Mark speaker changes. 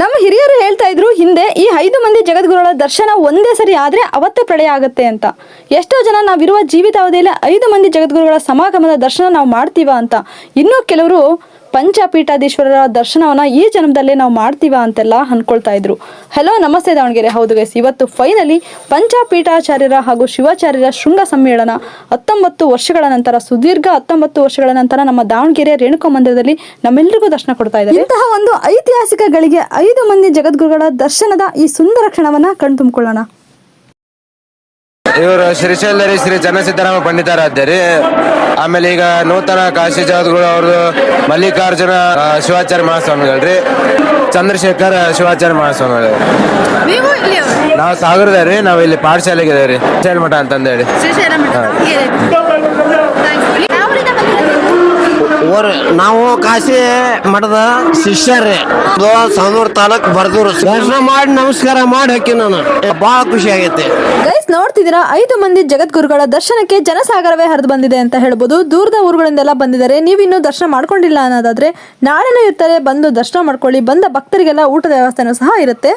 Speaker 1: ನಮ್ಮ ಹಿರಿಯರು ಹೇಳ್ತಾ ಇದ್ರು, ಹಿಂದೆ ಈ ಐದು ಮಂದಿ ಜಗದ್ಗುರುಗಳ ದರ್ಶನ ಒಂದೇ ಸರಿ ಆದ್ರೆ ಅವತ್ತೇ ಪ್ರಳಯ ಆಗುತ್ತೆ ಅಂತ. ಎಷ್ಟೋ ಜನ ನಾವಿರುವ ಜೀವಿತಾವಧಿಯಲ್ಲಿ ಐದು ಮಂದಿ ಜಗದ್ಗುರುಗಳ ಸಮಾಗಮದ ದರ್ಶನ ನಾವು ಮಾಡ್ತೀವ ಅಂತ. ಇನ್ನೂ ಕೆಲವರು ಪಂಚಪೀಠಾಧೀಶ್ವರರ ದರ್ಶನವನ್ನ ಈ ಜನ್ಮದಲ್ಲೇ ನಾವು ಮಾಡ್ತೀವ ಅಂತೆಲ್ಲ ಅನ್ಕೊಳ್ತಾ ಇದ್ರು. ಹಲೋ ನಮಸ್ತೆ ದಾವಣಗೆರೆ. ಹೌದು ಗೈಸ್ ಇವತ್ತು ಫೈನಲಿ ಪಂಚಪೀಠಾಚಾರ್ಯರ ಹಾಗೂ ಶಿವಾಚಾರ್ಯರ ಶೃಂಗ ಸಮ್ಮೇಳನ. ಹತ್ತೊಂಬತ್ತು ವರ್ಷಗಳ ನಂತರ ಸುದೀರ್ಘ ಹತ್ತೊಂಬತ್ತು ವರ್ಷಗಳ ನಂತರ ನಮ್ಮ ದಾವಣಗೆರೆ ರೇಣುಕಾ ಮಂದಿರದಲ್ಲಿ ನಮ್ಮೆಲ್ಲರಿಗೂ ದರ್ಶನ ಕೊಡ್ತಾ ಇದ್ದಾರೆ. ಇಂತಹ ಒಂದು ಐತಿಹಾಸಿಕ ಗಳಿಗೆ ಐದು ಮಂದಿ ಜಗದ್ಗುರುಗಳ ದರ್ಶನದ ಈ ಸುಂದರ ಕ್ಷಣವನ್ನ ಕಣ್ತುಂಬಿಕೊಳ್ಳೋಣ.
Speaker 2: ಇವರು ಶ್ರೀಶೈಲರಿ ಶ್ರೀ ಜನಸಿದ್ದರಾಮ ಪಂಡಿತರಾದ್ಯರಿ ಆಮೇಲೆ ಈಗ ನೂತನ ಕಾಶಿ ಜಗದ್ಗುರು ಅವ್ರದ್ದು ಮಲ್ಲಿಕಾರ್ಜುನ ಶಿವಾಚಾರ್ಯ ಮಹಾಸ್ವಾಮಿಗಳ್ರಿ. ಚಂದ್ರಶೇಖರ್ ಶಿವಾಚಾರ್ಯ ಮಹಾಸ್ವಾಮಿಗಳು.
Speaker 3: ನಾವು
Speaker 2: ಸಾಗರದವ್ರಿ ನಾವು ಇಲ್ಲಿ ಪಾಠಶಾಲೆಗೆ ಇದೇವ್ರಿ. ಮಠ ಅಂತಂದೇಳಿ.
Speaker 4: ಓರ್ ನಾವು ಕಾಶಿ ಮಠದ ಶಿಷ್ಯರೇ ಸಂದೂರ್ ತಾಲೂಕ್ ಬರ್ದೂರು. ದರ್ಶನ ಮಾಡಿ, ನಮಸ್ಕಾರ ಮಾಡಿ ಹಾಕಿ ನಾನು. ಬಹಳ ಖುಷಿ ಆಗೈತೆ.
Speaker 1: ಗೈಸ್, ನೋಡ್ತಿದ್ದೀರಾ? ಐದು ಮಂದಿ ಜಗದ್ಗುರುಗಳ ದರ್ಶನಕ್ಕೆ ಜನಸಾಗರವೇ ಹರಿದು ಬಂದಿದೆ ಅಂತ ಹೇಳ್ಬೋದು. ದೂರದ ಊರುಗಳಿಂದೆಲ್ಲ ಬಂದಿದ್ದಾರೆ. ನೀವಿನ್ನೂ ದರ್ಶನ ಮಾಡ್ಕೊಂಡಿಲ್ಲ ಅನ್ನೋದಾದ್ರೆ ನಾಳೆನೂ ಇರ್ತಾರೆ. ಬಂದು ದರ್ಶನ ಮಾಡ್ಕೊಳ್ಳಿ. ಬಂದ ಭಕ್ತರಿಗೆಲ್ಲ ಊಟದ ವ್ಯವಸ್ಥೆನೂ ಸಹ ಇರುತ್ತೆ.